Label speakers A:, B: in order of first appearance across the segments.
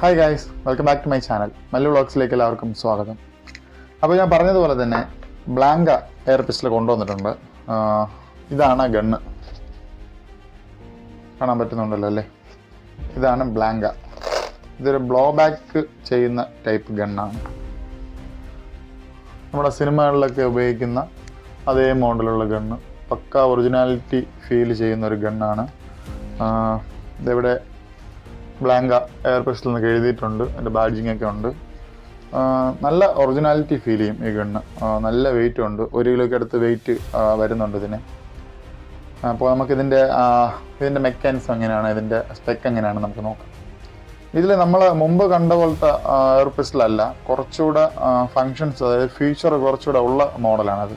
A: Hi guys welcome back to my channel Mallu വ്ളോഗ്സിലേക്ക് എല്ലാവർക്കും സ്വാഗതം. അപ്പോൾ ഞാൻ പറഞ്ഞതുപോലെ തന്നെ ബ്ലാങ്ക എയർ പിസ്റ്റൽ കൊണ്ടുവന്നിട്ടുണ്ട്. ഇതാണ് ഗണ്ണ് കാണാൻ പറ്റുന്നുണ്ടല്ലോ അല്ലേ? ഇതാണ് ബ്ലാങ്ക ഇതൊരു ബ്ലോ ബാക്ക് ചെയ്യുന്ന ടൈപ്പ് ഗണ്ണാണ് നമ്മുടെ സിനിമകളിലൊക്കെ ഉപയോഗിക്കുന്ന അതേ മോഡലുള്ള ഗണ്ണ് പക്ക ഒറിജിനാലിറ്റി ഫീൽ ചെയ്യുന്ന ഒരു ഗണ്ണാണ് ഇതിവിടെ ബ്ലാങ്ക എയർ പെസ്റ്റിൽ എന്നൊക്കെ എഴുതിയിട്ടുണ്ട്. അതിന്റെ ബാഡ്ജിങ് ഒക്കെ ഉണ്ട്. നല്ല ഒറിജിനാലിറ്റി ഫീൽ ചെയ്യും ഈ ഗണ്ണ്. നല്ല വെയിറ്റ് ഉണ്ട്. ഒരു കിലോയ്ക്ക് അടുത്ത് വെയിറ്റ് വരുന്നുണ്ട് ഇതിന്. അപ്പോൾ നമുക്കിതിന്റെ ഇതിന്റെ മെക്കാനിസം എങ്ങനെയാണ്? ഇതിന്റെ സ്പെക്ക് എങ്ങനെയാണ്? നമുക്ക് നോക്കാം. ഇതിൽ നമ്മൾ മുമ്പ് കണ്ട പോലത്തെ എയർ പിസ്റ്റലല്ല കുറച്ചുകൂടെ ഫങ്ഷൻസ് അതായത് ഫീച്ചർ കുറച്ചുകൂടെ ഉള്ള മോഡലാണത്.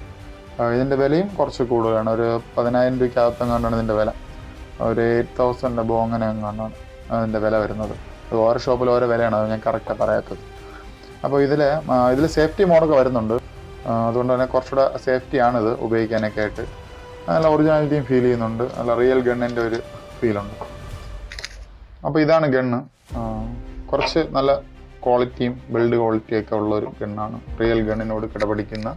A: ഇതിന്റെ വിലയും കുറച്ച് കൂടുതലാണ്. ഒരു പതിനായിരം രൂപയ്ക്കകത്തെങ്ങാണ്ടാണ് ഇതിന്റെ വില. ഒരു എയ്റ്റ് തൗസൻഡ് അബോ അങ്ങനെ എങ്ങാണ്ടാണ് അതിന്റെ വില വരുന്നത്. അത് ഓരോ ഷോപ്പിൽ ഓരോ വിലയാണ് അത് ഞാൻ കറക്റ്റാണ് പറയാത്തത്. അപ്പോൾ ഇതിൽ ഇതിൽ സേഫ്റ്റി മോഡൊക്കെ വരുന്നുണ്ട്. അതുകൊണ്ട് തന്നെ കുറച്ചുകൂടെ സേഫ്റ്റിയാണിത് ഉപയോഗിക്കാനൊക്കെ ആയിട്ട്. നല്ല ഒറിജിനാലിറ്റിയും ഫീൽ ചെയ്യുന്നുണ്ട്. നല്ല റിയൽ ഗണ്ണിന്റെ ഒരു ഫീലുണ്ട് അപ്പോൾ ഇതാണ് ഗണ്ണ് കുറച്ച് നല്ല ക്വാളിറ്റിയും ബിൽഡ് ക്വാളിറ്റിയൊക്കെ ഉള്ള ഒരു ഗണ്ണാണ് റിയൽ ഗണ്ണിനോട് കിടപിടിക്കുന്ന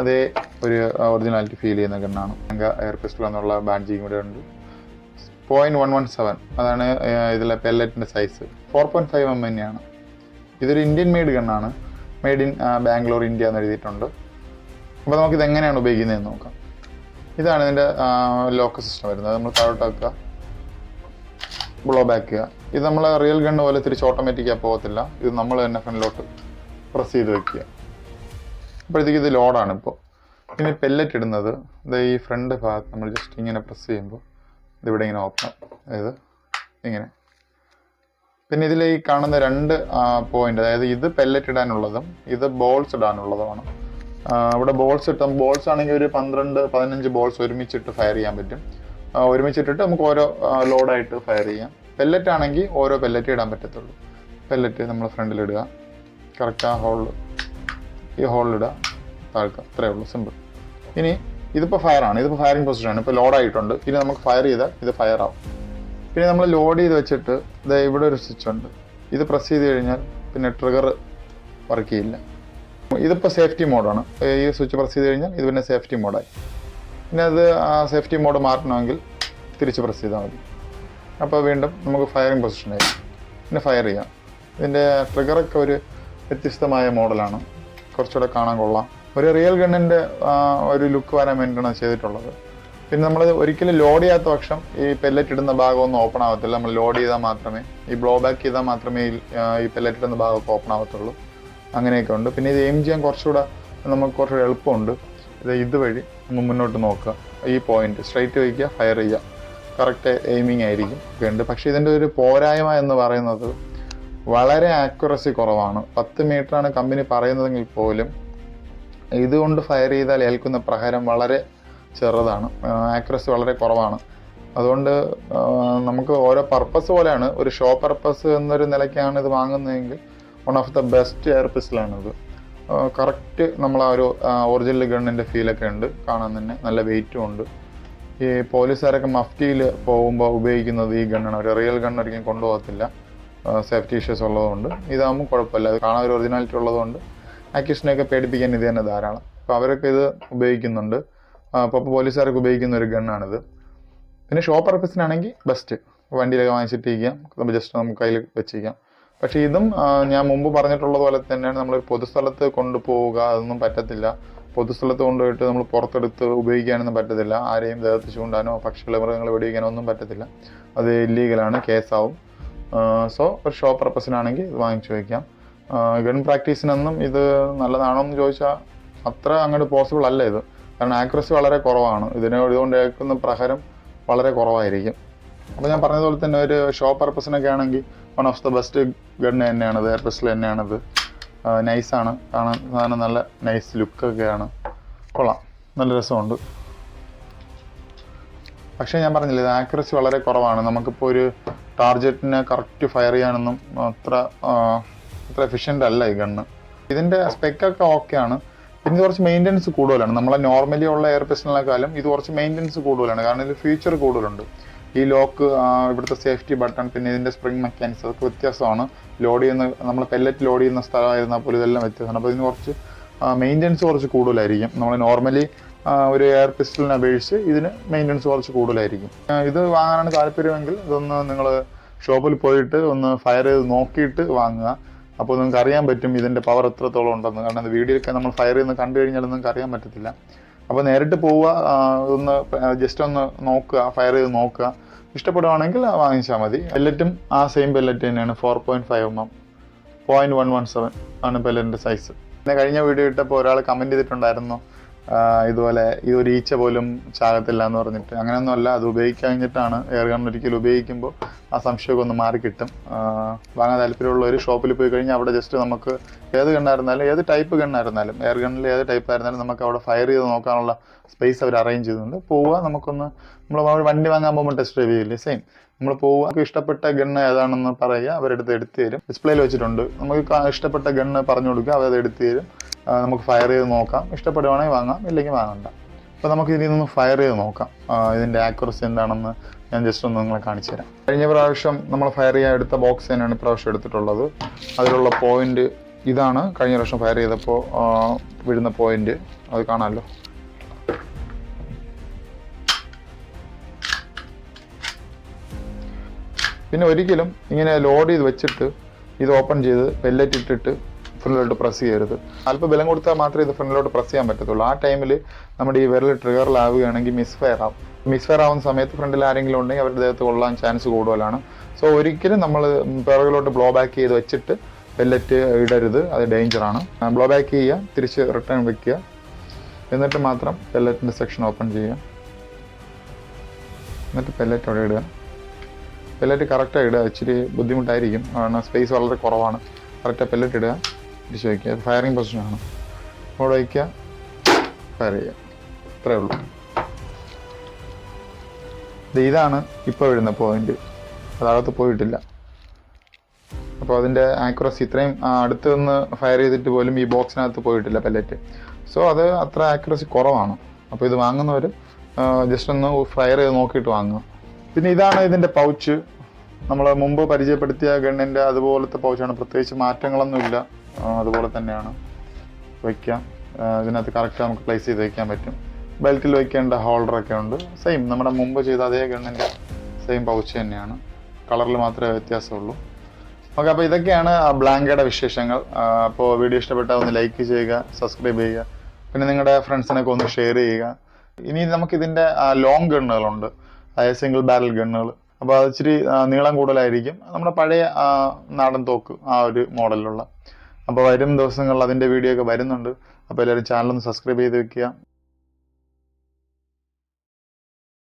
A: അതേ ഒരു ഒറിജിനാലിറ്റി ഫീൽ ചെയ്യുന്ന ഗണ്ണാണ് എയർ പിസ്റ്റൽ എന്നുള്ള ബാഡ്ജിങ് ഇവിടെ ഉണ്ട്. പോയിന്റ് വൺ വൺ സെവൻ അതാണ് ഇതിലെ പെല്ലറ്റിന്റെ size four point five M തന്നെയാണ് ഇതൊരു ഇന്ത്യൻ മെയ്ഡ് ഗണ്ണാണ് മെയ്ഡ് ഇൻ ബാംഗ്ലൂർ ഇന്ത്യ എന്ന് എഴുതിയിട്ടുണ്ട്. അപ്പോൾ നമുക്കിത് എങ്ങനെയാണ് ഉപയോഗിക്കുന്നതെന്ന് നോക്കാം. ഇതാണ് ഇതിന്റെ ലോക്ക് സിസ്റ്റം വരുന്നത്. നമ്മൾ താഴോട്ടാക്കുക ബ്ലോ ബാക്ക് ചെയ്യുക. ഇത് നമ്മൾ റിയൽ ഗണ്ണ് പോലെ തിരിച്ച് ഓട്ടോമാറ്റിക്കായി പോകത്തില്ല. ഇത് നമ്മൾ തന്നെ ഫ്രണ്ടിലോട്ട് പ്രസ് ചെയ്ത് വെക്കുക. അപ്പോഴത്തേക്ക് ഇത് ലോഡാണ് ഇപ്പോൾ ഇനി പെല്ലറ്റ് ഇടുന്നത്. ഇത് ഈ ഫ്രണ്ട് ഭാഗത്ത് നമ്മൾ ജസ്റ്റ് ഇങ്ങനെ പ്രസ് ചെയ്യുമ്പോൾ ഇതിവിടെ ഇങ്ങനെ ഓപ്പൺ അതായത് ഇങ്ങനെ. പിന്നെ ഇതിൽ ഈ കാണുന്ന രണ്ട് പോയിന്റ് അതായത് ഇത് പെല്ലറ്റ് ഇടാനുള്ളതും ഇത് ബോൾസ് ഇടാനുള്ളതുമാണ്. ഇവിടെ ബോൾസ് ഇട്ടും ബോൾസ് ആണെങ്കിൽ ഒരു പന്ത്രണ്ട് പതിനഞ്ച് ബോൾസ് ഒരുമിച്ചിട്ട് ഫയർ ചെയ്യാൻ പറ്റും. ഒരുമിച്ചിട്ടിട്ട് നമുക്ക് ഓരോ ലോഡായിട്ട് ഫയർ ചെയ്യാം. പെല്ലറ്റ് ആണെങ്കിൽ ഓരോ പെല്ലറ്റ് ഇടാൻ പറ്റത്തുള്ളൂ. പെല്ലറ്റ് നമ്മൾ ഫ്രണ്ടിൽ ഇടുക. കറക്റ്റ് ആ ഹോളിൽ ഈ ഹോളിലിടുക താഴ്ക്കുക. അത്രേ ഉള്ളൂ. സിമ്പിൾ ഇനി ഇതിപ്പോൾ ഫയർ ആണ്. ഇതിപ്പോൾ ഫയറിംഗ് പൊസിഷൻ ആണ്. ഇപ്പോൾ ലോഡ് ആയിട്ടുണ്ട്. ഇനി നമുക്ക് ഫയർ ചെയ്താൽ ഇത് ഫയർ ആവും. പിന്നെ നമ്മൾ ലോഡ് ചെയ്ത് വെച്ചിട്ട് ദേ ഇവിടെ ഒരു സ്വിച്ച് ഉണ്ട്. ഇത് പ്രസ് ചെയ്ത് കഴിഞ്ഞാൽ പിന്നെ ട്രിഗർ വർക്ക് ചെയ്യില്ല. ഇതിപ്പോൾ സേഫ്റ്റി മോഡാണ് ഈ സ്വിച്ച് പ്രസ് ചെയ്ത് കഴിഞ്ഞാൽ ഇത് പിന്നെ സേഫ്റ്റി മോഡായി പിന്നെ അത് ആ സേഫ്റ്റി മോഡ് മാറ്റണമെങ്കിൽ തിരിച്ച് പ്രസ് ചെയ്താൽ മതി. അപ്പോൾ വീണ്ടും നമുക്ക് ഫയറിംഗ് പൊസിഷനായി പിന്നെ ഫയർ ചെയ്യാം. ഇതിന്റെ ട്രിഗറൊക്കെ ഒരു വ്യത്യസ്തമായ മോഡലാണ് കുറച്ചുകൂടെ കാണാൻ കൊള്ളാം. ഒരു റിയൽ ഗണ്ണിന്റെ ഒരു ലുക്ക് വരാൻ വേണ്ടിയിട്ടാണ് ചെയ്തിട്ടുള്ളത്. പിന്നെ നമ്മൾ ഒരിക്കലും ലോഡ് ചെയ്യാത്ത പക്ഷം ഈ പെല്ലറ്റ് ഇടുന്ന ഭാഗമൊന്നും ഓപ്പൺ ആവത്തില്ല. നമ്മൾ ലോഡ് ചെയ്താൽ മാത്രമേ ഈ ബ്ലോ ബാക്ക് ചെയ്താൽ മാത്രമേ ഈ, പെല്ലറ്റ് ഇടുന്ന ഭാഗമൊക്കെ ഓപ്പൺ ആവത്തുള്ളൂ. അങ്ങനെയൊക്കെ ഉണ്ട്. പിന്നെ ഇത് എയിം ചെയ്യാൻ കുറച്ചുകൂടെ നമുക്ക് കുറച്ചുകൂടെ എളുപ്പമുണ്ട്. ഇത് ഇതുവഴി നമ്മൾ മുന്നോട്ട് നോക്കുക. ഈ പോയിന്റ് സ്ട്രൈറ്റ് വയ്ക്കുക ഫയർ ചെയ്യുക. കറക്റ്റ് എയിമിങ് ആയിരിക്കും ഒക്കെ ഉണ്ട് പക്ഷേ ഇതിന്റെ ഒരു പോരായ്മ എന്ന് പറയുന്നത് വളരെ ആക്യുറസി കുറവാണ്. പത്ത് മീറ്ററാണ് കമ്പനി പറയുന്നതെങ്കിൽ പോലും ഇതുകൊണ്ട് ഫയർ ചെയ്താൽ ഏൽക്കുന്ന പ്രഹരം വളരെ ചെറുതാണ്. ആക്യുറസി വളരെ കുറവാണ്. അതുകൊണ്ട് നമുക്ക് ഓരോ പർപ്പസ് പോലെയാണ്. ഒരു ഷോ പർപ്പസ് എന്നൊരു നിലയ്ക്കാണ് ഇത് വാങ്ങുന്നതെങ്കിൽ one of the best air പിസ്റ്റലാണിത് correct നമ്മൾ ആ ഒരു ഒറിജിനൽ ഗണ്ണിന്റെ ഫീലൊക്കെ ഉണ്ട്. കാണാൻ തന്നെ നല്ല വെയിറ്റും ഉണ്ട്. ഈ പോലീസുകാരൊക്കെ മഫ്റ്റിയിൽ പോകുമ്പോൾ ഉപയോഗിക്കുന്നത് ഈ ഗണ്ണാണ് ഒരു റിയൽ ഗണ്ണ് ഒരിക്കലും കൊണ്ടുപോകത്തില്ല. സേഫ്റ്റി ഇഷ്യൂസ് ഉള്ളതുകൊണ്ട്. ഇതാകുമ്പോൾ കുഴപ്പമില്ല. അത് കാണാൻ ഒരു ഒറിജിനാലിറ്റി ഉള്ളതുകൊണ്ട് അക്യൂഷനെയൊക്കെ പേടിപ്പിക്കാൻ ഇത് തന്നെ ധാരാളം. അപ്പോൾ അവരൊക്കെ ഇത് ഉപയോഗിക്കുന്നുണ്ട്. അപ്പോൾ പോലീസുകാരൊക്കെ ഉപയോഗിക്കുന്ന ഒരു ഗണ്ണാണിത്. പിന്നെ ഷോ പർപ്പസിനാണെങ്കിൽ ബെസ്റ്റ് വണ്ടിയിലൊക്കെ വാങ്ങിച്ചിട്ടിരിക്കാം. നമ്മൾ ജസ്റ്റ് നമുക്ക് കയ്യിൽ വെച്ചിരിക്കാം. പക്ഷേ ഇതും ഞാൻ മുമ്പ് പറഞ്ഞിട്ടുള്ളത് പോലെ തന്നെയാണ് നമ്മൾ പൊതുസ്ഥലത്ത് കൊണ്ടുപോവുക അതൊന്നും പറ്റത്തില്ല. പൊതുസ്ഥലത്ത് കൊണ്ടുപോയിട്ട് നമ്മൾ പുറത്തെടുത്ത് ഉപയോഗിക്കാനൊന്നും പറ്റത്തില്ല. ആരെയും ദേഹത്ത് ചൂണ്ടാനോ പക്ഷികളെ മൃഗങ്ങളെ വെടിവെക്കാനോ ഒന്നും പറ്റത്തില്ല. അത് ഇല്ലീഗലാണ് കേസാവും സോ ഒരു ഷോ പർപ്പസിനാണെങ്കിൽ വാങ്ങിച്ചു വയ്ക്കാം ഗൺ പ്രാക്ടീസിനൊന്നും ഇത് നല്ലതാണോ എന്ന് ചോദിച്ചാൽ അത്ര അങ്ങോട്ട് പോസിബിൾ അല്ല ഇത്. കാരണം ആക്യുറസി വളരെ കുറവാണ്. ഇതിനെ ഇതുകൊണ്ട് പ്രഹരം വളരെ കുറവായിരിക്കും. അപ്പോൾ ഞാൻ പറഞ്ഞതുപോലെ തന്നെ ഒരു ഷോ പർപ്പസിനൊക്കെ ആണെങ്കിൽ one of the best gun തന്നെയാണത് എയർ പിസ്റ്റൽ തന്നെയാണത്. നൈസാണ് കാണാൻ സാധനം നല്ല നൈസ് ലുക്കൊക്കെയാണ് കൊള്ളാം. നല്ല രസമുണ്ട്. പക്ഷേ ഞാൻ പറഞ്ഞില്ല ഇത് ആക്യുറസി വളരെ കുറവാണ്. നമുക്കിപ്പോൾ ഒരു ടാർജറ്റിനെ കറക്റ്റ് ഫയർ ചെയ്യാനൊന്നും അത്ര അത്ര എഫിഷ്യന്റ് അല്ല ഈ ഗണ്ണ് ഇതിന്റെ സ്പെക്കൊക്കെ ഓക്കെയാണ് പിന്നെ കുറച്ച് മെയിന്റനൻസ് കൂടുതലാണ്. നമ്മളെ നോർമലി ഉള്ള എയർ പിസ്റ്റലിനെക്കാളും ഇത് കുറച്ച് മെയിന്റനൻസ് കൂടുതലാണ്. കാരണം ഇതിൽ ഫീച്ചർ കൂടുതലുണ്ട്. ഈ ലോക്ക് ഇവിടുത്തെ സേഫ്റ്റി ബട്ടൺ പിന്നെ ഇതിന്റെ സ്പ്രിംഗ് മെക്കാനിക്സ് അതൊക്കെ വ്യത്യാസമാണ്. ലോഡ് ചെയ്യുന്ന നമ്മൾ പെല്ലറ്റ് ലോഡ് ചെയ്യുന്ന സ്ഥലമായിരുന്നാൽ പോലും ഇതെല്ലാം വ്യത്യാസമാണ്. അപ്പോൾ ഇതിന് കുറച്ച് മെയിന്റനൻസ് കുറച്ച് കൂടുതലായിരിക്കും. നമ്മൾ നോർമലി ഒരു എയർ പിസ്റ്റലിനെ അപേക്ഷിച്ച് ഇതിന് മെയിന്റനൻസ് കുറച്ച് കൂടുതലായിരിക്കും. ഇത് വാങ്ങാനാണ് താല്പര്യമെങ്കിൽ ഇതൊന്ന് നിങ്ങൾ ഷോപ്പിൽ പോയിട്ട് ഒന്ന് ഫയർ ചെയ്ത് നോക്കിയിട്ട് വാങ്ങുക. അപ്പോൾ നിങ്ങൾക്ക് അറിയാൻ പറ്റും ഇതിന്റെ പവർ എത്രത്തോളം ഉണ്ടെന്ന്. കാരണം അത് വീഡിയോയൊക്കെ നമ്മൾ ഫയർ ചെയ്യുന്ന കണ്ടു കഴിഞ്ഞാൽ നിങ്ങൾക്ക് അറിയാൻ പറ്റത്തില്ല. അപ്പോൾ നേരിട്ട് പോവുക ഒന്ന് ജസ്റ്റ് ഒന്ന് നോക്കുക ഫയർ ചെയ്ത് നോക്കുക. ഇഷ്ടപ്പെടുവാണെങ്കിൽ വാങ്ങിച്ചാൽ മതി. പെല്ലറ്റും ആ സെയിം ബെല്ലറ്റ് തന്നെയാണ്. Four point five M M. Point one one seven ആണ് പെല്ലറ്റിന്റെ സൈസ് പിന്നെ കഴിഞ്ഞ വീഡിയോ ഇട്ടപ്പോൾ ഒരാൾ കമന്റ് ചെയ്തിട്ടുണ്ടായിരുന്നു. ഇതുപോലെ ഈ ഒരു ഈച്ച പോലും ചാകത്തില്ല എന്ന് പറഞ്ഞിട്ട്. അങ്ങനെയൊന്നും അല്ല അത് ഉപയോഗിക്കാഞ്ഞിട്ടാണ് എയർ ഗൺ ഒരിക്കലും ഉപയോഗിക്കുമ്പോൾ ആ സംശയമൊക്കെ ഒന്ന് മാറി കിട്ടും. വാങ്ങാൻ താല്പര്യമുള്ള ഒരു ഷോപ്പിൽ പോയി കഴിഞ്ഞാൽ അവിടെ ജസ്റ്റ് നമുക്ക് ഏത് ഗണ്ണായിരുന്നാലും ഏത് ടൈപ്പ് ഗണ്ണായിരുന്നാലും എയർ ഗണ്ണിൽ ഏത് ടൈപ്പ് ആയിരുന്നാലും നമുക്ക് അവിടെ ഫയർ ചെയ്ത് നോക്കാനുള്ള സ്പേസ് അവർ അറേഞ്ച് ചെയ്തിട്ടുണ്ട്. പോവുക നമുക്കൊന്ന് നമ്മൾ വണ്ടി വാങ്ങാൻ പോകുമ്പോൾ ടെസ്റ്റ് ഡ്രൈവ് ചെയ്യില്ലേ? സെയിം നമ്മൾ പോവുക നമുക്ക് ഇഷ്ടപ്പെട്ട ഗണ്ണ് ഏതാണെന്ന് പറയുക അവരെടുത്ത് എടുത്തു തരും. ഡിസ്പ്ലേയിൽ വെച്ചിട്ടുണ്ട്. നമുക്ക് ഇഷ്ടപ്പെട്ട ഗണ്ണ് പറഞ്ഞു കൊടുക്കുക അവരത് എടുത്തു തരും. നമുക്ക് ഫയർ ചെയ്ത് നോക്കാം. ഇഷ്ടപ്പെടുവാണെങ്കിൽ വാങ്ങാം ഇല്ലെങ്കിൽ വാങ്ങണ്ട. അപ്പോൾ നമുക്ക് ഇതിൽ നിന്ന് ഫയർ ചെയ്ത് നോക്കാം. ഇതിന്റെ ആക്യുറസി എന്താണെന്ന് ഞാൻ ജസ്റ്റ് ഒന്ന് നിങ്ങളെ കാണിച്ചു തരാം. കഴിഞ്ഞ പ്രാവശ്യം നമ്മൾ ഫയർ ചെയ്യാൻ എടുത്ത ബോക്സ് തന്നെയാണ് ഇപ്രാവശ്യം എടുത്തിട്ടുള്ളത്. അതിലുള്ള പോയിന്റ് ഇതാണ്. കഴിഞ്ഞ പ്രാവശ്യം ഫയർ ചെയ്തപ്പോൾ വിടുന്ന പോയിന്റ് അത് കാണാമല്ലോ. പിന്നെ ഒരിക്കലും ഇങ്ങനെ ലോഡ് ചെയ്ത് വെച്ചിട്ട് ഇത് ഓപ്പൺ ചെയ്ത് പെല്ലറ്റ് ഇട്ടിട്ട് ഫ്രണ്ടിലോട്ട് പ്രസ് ചെയ്യരുത്. അല്പം ബലം കൊടുത്താൽ മാത്രമേ ഇത് ഫ്രണ്ടിലോട്ട് പ്രസ് ചെയ്യാൻ പറ്റത്തുള്ളൂ. ആ ടൈമിൽ നമ്മുടെ ഈ വിരൽ ട്രിഗറിലാവുകയാണെങ്കിൽ മിസ് ഫയർ ആവും. മിസ് ഫയർ ആവുന്ന സമയത്ത് ഫ്രണ്ടിൽ ആരെങ്കിലും ഉണ്ടെങ്കിൽ അവരുടെ ദേഹത്ത് കൊള്ളാൻ ചാൻസ് കൂടുതലാണ്. സോ ഒരിക്കലും നമ്മൾ പിറകിലോട്ട് ബ്ലോ ബാക്ക് ചെയ്ത് വെച്ചിട്ട് പെല്ലറ്റ് ഇടരുത്. അത് ഡേഞ്ചറാണ് ബ്ലോ ബാക്ക് ചെയ്യുക തിരിച്ച് റിട്ടേൺ വെക്കുക. എന്നിട്ട് മാത്രം പെല്ലറ്റിന്റെ സെക്ഷൻ ഓപ്പൺ ചെയ്യുക. എന്നിട്ട് പെല്ലറ്റ് അവിടെ ഇടുക. പെല്ലറ്റ് കറക്റ്റായി ഇടുക. ഇച്ചിരി ബുദ്ധിമുട്ടായിരിക്കും. കാരണം സ്പേസ് വളരെ കുറവാണ്. കറക്റ്റായി പെല്ലറ്റ് ഇടുക. തിരിച്ച് വയ്ക്കുക ഫയറിംഗ് പൊസിഷനാണ് അവിടെ വയ്ക്കുക. ഫയർ ചെയ്യുക. അത്രേ ഉള്ളൂ. ഇതാണ് ഇപ്പോൾ വരുന്ന പോയിന്റ് അതകത്ത് പോയിട്ടില്ല. അപ്പോൾ അതിന്റെ ആക്യുറസി ഇത്രയും അടുത്ത് നിന്ന് ഫയർ ചെയ്തിട്ട് പോലും ഈ ബോക്സിനകത്ത് പോയിട്ടില്ല പെല്ലറ്റ് സോ അത് അത്ര ആക്യുറസി കുറവാണ്. അപ്പോൾ ഇത് വാങ്ങുന്നവർ ജസ്റ്റ് ഒന്ന് ഫയർ ചെയ്ത് നോക്കിയിട്ട് വാങ്ങുക. പിന്നെ ഇതാണ് ഇതിന്റെ പൗച്ച് നമ്മൾ മുമ്പ് പരിചയപ്പെടുത്തിയ ഗണ്ണിന്റെ അതുപോലത്തെ പൗച്ചാണ് പ്രത്യേകിച്ച് മാറ്റങ്ങളൊന്നുമില്ല. അതുപോലെ തന്നെയാണ് വയ്ക്കാം ഇതിനകത്ത് കറക്റ്റ് നമുക്ക് പ്ലേസ് ചെയ്ത് വയ്ക്കാൻ പറ്റും. ബെൽറ്റിൽ വയ്ക്കേണ്ട ഹോൾഡറൊക്കെ ഉണ്ട്. സെയിം നമ്മുടെ മുമ്പ് ചെയ്ത അതേ ഗണ്ണിന്റെ സെയിം പൗച്ച് തന്നെയാണ്. കളറിൽ മാത്രമേ വ്യത്യാസമുള്ളൂ. ഓക്കെ അപ്പോൾ ഇതൊക്കെയാണ് ബ്ലാങ്കയുടെ വിശേഷങ്ങൾ. അപ്പോൾ വീഡിയോ ഇഷ്ടപ്പെട്ടാൽ ഒന്ന് ലൈക്ക് ചെയ്യുക സബ്സ്ക്രൈബ് ചെയ്യുക. പിന്നെ നിങ്ങളുടെ ഫ്രണ്ട്സിനൊക്കെ ഒന്ന് ഷെയർ ചെയ്യുക. ഇനി നമുക്കിതിന്റെ ലോങ് ഗണ്ണുകളുണ്ട്. അതായത് സിംഗിൾ ബാരൽ ഗണ്ണുകൾ. അപ്പോൾ അത് ഇച്ചിരി നീളം കൂടുതലായിരിക്കും. നമ്മുടെ പഴയ നാടൻ തോക്ക് ആ ഒരു മോഡലിലുള്ള. അപ്പോൾ വരും ദിവസങ്ങളിൽ അതിന്റെ വീഡിയോ ഒക്കെ വരുന്നുണ്ട്. അപ്പോൾ എല്ലാവരും ചാനൽ ഒന്ന് സബ്സ്ക്രൈബ് ചെയ്ത് വെക്കുക.